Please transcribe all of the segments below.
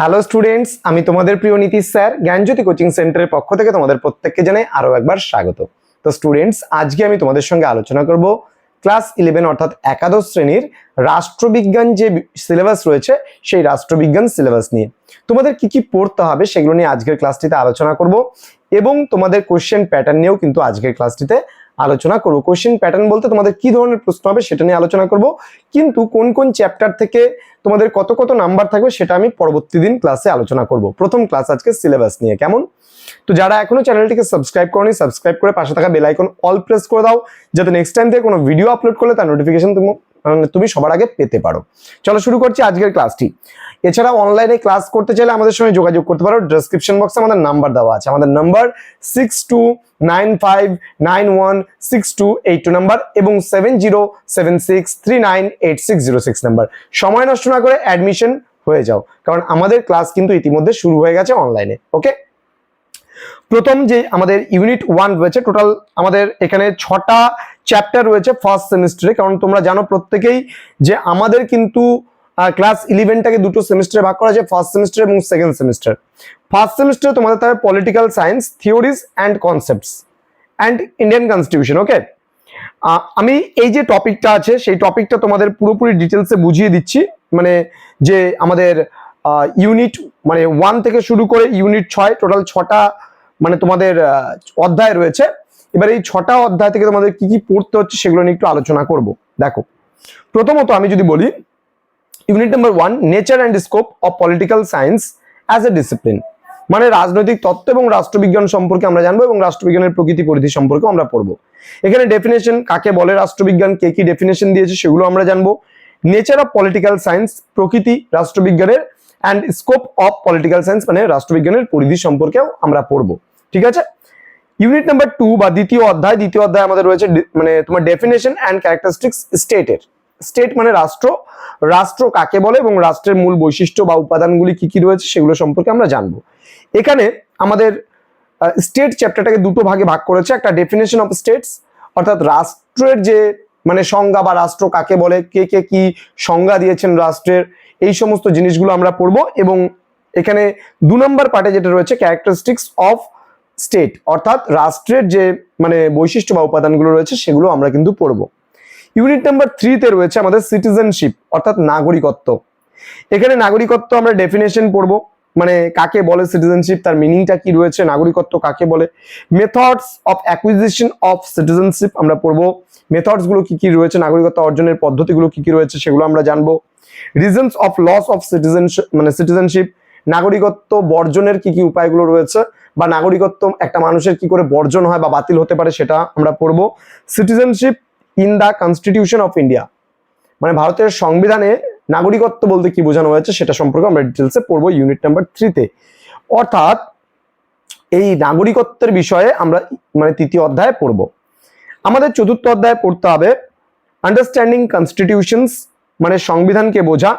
Hello students আমি তোমাদের প্রিয় নীতিশ স্যার, জ্ঞানজ্যোতি কোচিং সেন্টারের পক্ষ থেকে তোমাদের প্রত্যেককে জানাই আরও একবার স্বাগত। তো স্টুডেন্টস আজকে আমি তোমাদের সঙ্গে আলোচনা করব ক্লাস ইলেভেন অর্থাৎ একাদশ শ্রেণির রাষ্ট্রবিজ্ঞান যে সিলেবাস রয়েছে, সেই রাষ্ট্রবিজ্ঞান সিলেবাস নিয়ে। তোমাদের কি কি পড়তে হবে সেগুলো নিয়ে আজকের ক্লাসটিতে আলোচনা করব এবং তোমাদের কোশ্চেন প্যাটার্ন নিয়েও কিন্তু আজকের ক্লাসটিতে আলোচনা করব। কোশ্চেন প্যাটার্ন বলতে তোমাদের কি ধরনের প্রশ্ন হবে সেটা নিয়ে আলোচনা করব। কিন্তু কোন কোন চ্যাপ্টার থেকে তোমাদের কত কত নাম্বার থাকবে সেটা আমি পরবর্তী দিন ক্লাসে আলোচনা করব। প্রথম ক্লাস আজকে সিলেবাস নিয়ে, কেমন? তো যারা এখনও চ্যানেলটিকে সাবস্ক্রাইব করনি সাবস্ক্রাইব করে পাশে থাকা বেল আইকন অল প্রেস করে দাও। যাতে নেক্সট টাইম থেকে কোনো ভিডিও আপলোড করলে তার নোটিফিকেশন তুমি তুমি সবার আগে পেতে পারো। চলো শুরু করছি আজকের ক্লাসটি। এছাড়া অনলাইনে ক্লাস করতে চাইলে আমাদের সঙ্গে যোগাযোগ করতে পারো। ডেসক্রিপশন বক্সে আমাদের নাম্বার দেওয়া আছে। আমাদের number six two nine five nine one six two eight two number এবং seven zero seven six three nine eight six zero six number সময় নষ্ট না করে অ্যাডমিশন হয়ে যাও। কারণ আমাদের ক্লাস কিন্তু ইতিমধ্যে শুরু হয়ে গেছে অনলাইনে ওকে প্রথম যে আমাদের ইউনিট ওয়ান রয়েছে টোটাল আমাদের এখানে ছটা চ্যাপ্টার রয়েছে ফার্স্ট সেমিস্টারে কারণ তোমরা জানো প্রত্যেকেই যে আমাদের কিন্তু ক্লাস ইলেভেনটাকে দুটো সেমিস্টারে ভাগ করা যায় ফার্স্ট সেমিস্টার এবং সেকেন্ড সেমিস্টার ফার্স্ট সেমিস্টারে তোমাদের থাকবে political science theories and concepts and Indian constitution okay আমি এই যে টপিকটা আছে, সেই টপিকটা তোমাদের পুরোপুরি ডিটেলসে বুঝিয়ে দিচ্ছি। মানে যে আমাদের ইউনিট মানে ওয়ান থেকে শুরু করে ইউনিট ছয় টোটাল ছটা মানে তোমাদের অধ্যায় রয়েছে। এবার এই ছটা অধ্যায় থেকে তোমাদের কি কি পড়তে হচ্ছে সেগুলো নিয়ে একটু আলোচনা করব। দেখো, প্রথমত আমি যদি বলি unit number one nature and scope of political science as a discipline মানে রাজনৈতিক তত্ত্ব এবং রাষ্ট্রবিজ্ঞান সম্পর্কে আমরা জানব এবং রাষ্ট্রবিজ্ঞানের প্রকৃতি পরিধি সম্পর্কে আমরা পড়ব। এখানে ডেফিনেশন কাকে বলে, রাষ্ট্রবিজ্ঞান কে কি ডেফিনেশন দিয়েছে সেগুলো আমরা জানব। নেচার অফ পলিটিক্যাল সায়েন্স প্রকৃতি, রাষ্ট্রবিজ্ঞানের and scope of political science মানে রাষ্ট্রবিজ্ঞানের পরিধি সম্পর্কেও আমরা পড়ব। ঠিক আছে? ইউনিট নাম্বার টু বা দ্বিতীয় অধ্যায় দ্বিতীয় অধ্যায় আমাদের রয়েছে মানে তোমার ডেফিনেশন অ্যান্ড ক্যারেক্টারিস্টিক্স স্টেটের স্টেট মানে রাষ্ট্র। রাষ্ট্র কাকে বলে এবং রাষ্ট্রের মূল বৈশিষ্ট্য বা উপাদানগুলি কি কি রয়েছে সেগুলো সম্পর্কে আমরা জানব। এখানে আমাদের স্টেট চ্যাপ্টারটাকে দুটো ভাগে ভাগ করেছে। একটা ডেফিনেশন অফ স্টেটস অর্থাৎ রাষ্ট্রের যে মানে সংজ্ঞা বা রাষ্ট্র কাকে বলে, কে কে কি সংজ্ঞা দিয়েছেন রাষ্ট্রের, এই সমস্ত জিনিসগুলো আমরা পড়ব এবং এখানে দু নম্বর পার্টে যেটা রয়েছে ক্যারেক্টারিস্টিক্স অফ স্টেট অর্থাৎ রাষ্ট্রের যে মানে বৈশিষ্ট্য বা উপাদানগুলো রয়েছে, সেগুলো আমরা কিন্তু পড়ব। ইউনিট নাম্বার থ্রিতে রয়েছে আমাদের সিটিজেনশিপ অর্থাৎ নাগরিকত্ব। এখানে নাগরিকত্ব আমরা ডেফিনেশন পড়ব মানে কাকে বলে সিটিজেনশিপ তার মিনিংটা কি রয়েছে, নাগরিকত্ব কাকে বলে। Methods of acquisition of citizenship আমরা পড়ব। মেথডসগুলো কি কি রয়েছে, নাগরিকত্ব অর্জনের পদ্ধতিগুলো কি কি রয়েছে, সেগুলো আমরা জানব। Reasons of loss of citizenship মানে সিটিজেনশিপ নাগরিকত্ব বর্জনের কি কি উপায়গুলো রয়েছে বা নাগরিকত্ব একটা মানুষের কি করে বর্জন হয় বা বাতিল হতে পারে সেটা আমরা পড়ব। Citizenship in the constitution of India মানে ভারতের সংবিধানে নাগরিকত্ব বলতে কি বোঝানো হয়েছে সেটা সম্পর্কে আমরা ডিটেলসে পড়ব ইউনিট নাম্বার থ্রিতে অর্থাৎ এই নাগরিকত্বের বিষয়ে আমরা মানে তৃতীয় অধ্যায়ে পড়ব। আমাদের চতুর্থ অধ্যায়ে পড়তে হবে আন্ডারস্ট্যান্ডিং কনস্টিটিউশনস মানে সংবিধানকে বোঝা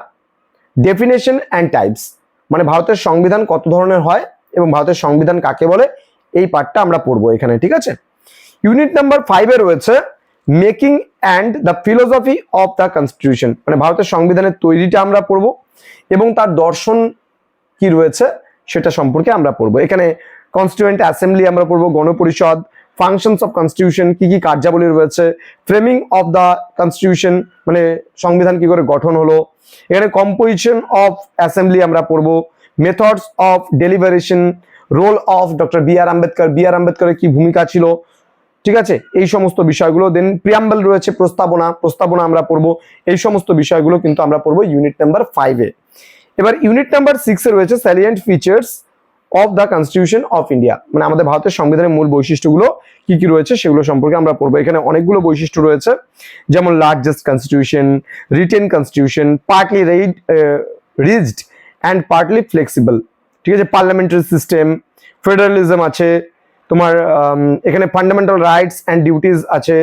ডেফিনেশন অ্যান্ড টাইপস মানে ভারতের সংবিধান কত ধরনের হয়? এবং ভারতের সংবিধান কাকে বলে? এই পার্টটা আমরা পড়ব এখানে, ঠিক আছে? ইউনিট নাম্বার ফাইভে রয়েছে making and the philosophy of the constitution মানে ভারতের সংবিধানের তৈরিটা আমরা পড়ব, এবং তার দর্শন কি রয়েছে সেটা সম্পর্কে আমরা পড়ব। এখানে কনস্টিটিউয়েন্ট অ্যাসেম্বলি আমরা পড়ব, গণপরিষদ ফাংশনস অফ কনস্টিটিউশন কি কি কার্যাবলী রয়েছে ফ্রেমিং অফ দ্য কনস্টিটিউশন মানে সংবিধান কি করে গঠন হলো। এখানে কম্পোজিশন অফ অ্যাসেম্বলি আমরা পড়ব methods of deliberation role of doctor B R Ambedkar B R আম্বেদকরের কি ভূমিকা ছিল? ঠিক আছে? এই সমস্ত বিষয়গুলো দেন প্রিয়াম্বল রয়েছে প্রস্তাবনা প্রস্তাবনা আমরা পড়ব। এই সমস্ত বিষয়গুলো কিন্তু আমরা পড়ব ইউনিট নাম্বার ফাইভে এবার ইউনিট নাম্বার সিক্সে রয়েছে salient features of the constitution of India মানে আমাদের ভারতের সংবিধানের মূল বৈশিষ্ট্যগুলো কি কি রয়েছে সেগুলো সম্পর্কে আমরা পড়ব। এখানে অনেকগুলো বৈশিষ্ট্য রয়েছে। যেমন largest constitution written constitution partly rigid and partly flexible ঠিক আছে? পার্লামেন্টারি সিস্টেম ফেডারালিজম আছে, তোমার এখানে ফান্ডামেন্টাল রাইটস অ্যান্ড ডিউটিস আছে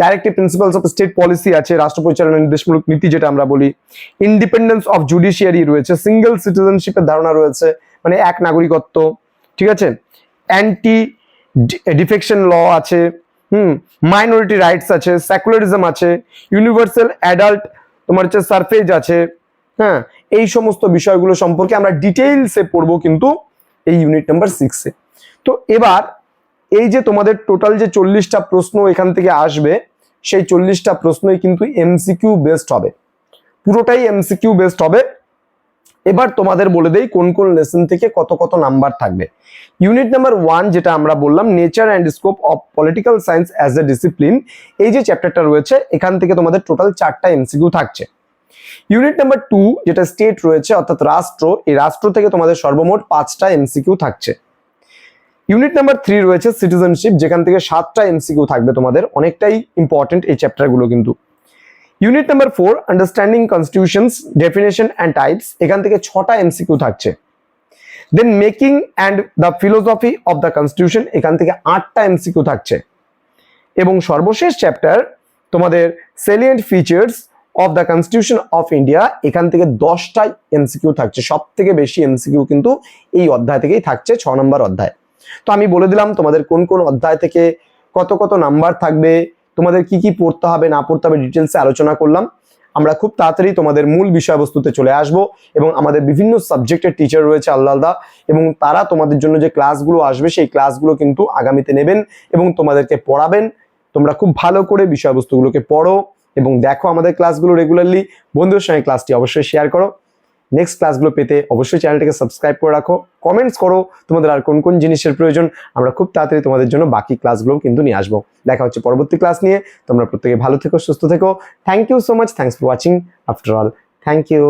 directive principles of state policy আছে, রাষ্ট্র পরিচালনা নির্দেশমূলক নীতি যেটা আমরা বলি ইন্ডিপেন্ডেন্স অফ জুডিশিয়ারি রয়েছে সিঙ্গেল সিটিজেনশিপের ধারণা রয়েছে মানে এক নাগরিকত্ব, ঠিক আছে? অ্যান্টি ডিফেকশন ল আছে, হুম মাইনরিটি রাইটস আছে সেকুলারিজম আছে ইউনিভার্সাল অ্যাডাল্ট তোমার হচ্ছে সারফেজ আছে হ্যাঁ এই সমস্ত বিষয়গুলো সম্পর্কে আমরা ডিটেইলসে পড়ব কিন্তু এই ইউনিট নাম্বার সিক্সে তো এবার এই যে তোমাদের টোটাল যে চল্লিশটা প্রশ্ন এখান থেকে আসবে, সেই চল্লিশটা প্রশ্নই কিন্তু এমসিকিউ বেসড হবে। পুরোটাই এমসিকিউ বেসড হবে। এবার তোমাদের বলে দেই কোন কোন লেসন থেকে কত কত নাম্বার থাকবে। ইউনিট নাম্বার ওয়ান যেটা আমরা বললাম nature and scope of political science as a discipline এই যে চ্যাপ্টারটা রয়েছে, এখান থেকে তোমাদের টোটাল চারটা এমসিকিউ থাকছে। ইউনিট নাম্বার টু যেটা স্টেট রয়েছে, অর্থাৎ রাষ্ট্র, এই রাষ্ট্র থেকে তোমাদের সর্বমোট পাঁচটা এমসিকিউ থাকছে। ইউনিট নাম্বার থ্রি রয়েছে সিটিজেনশিপ যেখান থেকে সাতটা এমসিকিউ থাকবে তোমাদের। অনেকটাই ইম্পর্টেন্ট এই চ্যাপ্টারগুলো কিন্তু। Unit number four understanding constitutions definition and types এখান থেকে ছটা এমসিকিউ থাকছে। Then making and the philosophy of the constitution এখান থেকে আটটা এমসিকিউ থাকছে। এবং সর্বশেষ চ্যাপ্টার তোমাদের salient features of the constitution of India এখান থেকে দশটা এমসিকিউ থাকছে। সব থেকে বেশি এমসিকিউ কিন্তু এই অধ্যায় থেকেই থাকছে, ছ নম্বর অধ্যায়। তো আমি বলে দিলাম, তোমাদের কোন কোন অধ্যায় থেকে কত কত নাম্বার থাকবে, তোমাদের কি কি পড়তে হবে, না পড়তে হবে ডিটেলসে আলোচনা করলাম। আমরা খুব তাড়াতাড়ি তোমাদের মূল বিষয়বস্তুতে চলে আসব এবং আমাদের বিভিন্ন সাবজেক্টের টিচার রয়েছে আলাদা এবং তারা তোমাদের জন্য যে ক্লাসগুলো আসবে, সেই ক্লাসগুলো কিন্তু আগামীতে নেবেন এবং তোমাদেরকে পড়াবেন। তোমরা খুব ভালো করে বিষয়বস্তুগুলোকে পড়ো এবং দেখো আমাদের ক্লাসগুলো রেগুলারলি বন্ধুদের সঙ্গে ক্লাসটি অবশ্যই শেয়ার করো। নেক্সট ক্লাসগুলো পেতে অবশ্যই চ্যানেলটাকে সাবস্ক্রাইব করে রাখো। কমেন্টস করো তোমাদের আর কোন কোন জিনিসের প্রয়োজন। আমরা খুব তাড়াতাড়ি তোমাদের জন্য বাকি ক্লাসগুলো কিন্তু নিয়ে আসব। দেখা হচ্ছে পরবর্তী ক্লাস নিয়ে। তোমরা প্রত্যেকে ভালো থেকো, সুস্থ থেকো। Thank you so much thanks for watching after all thank you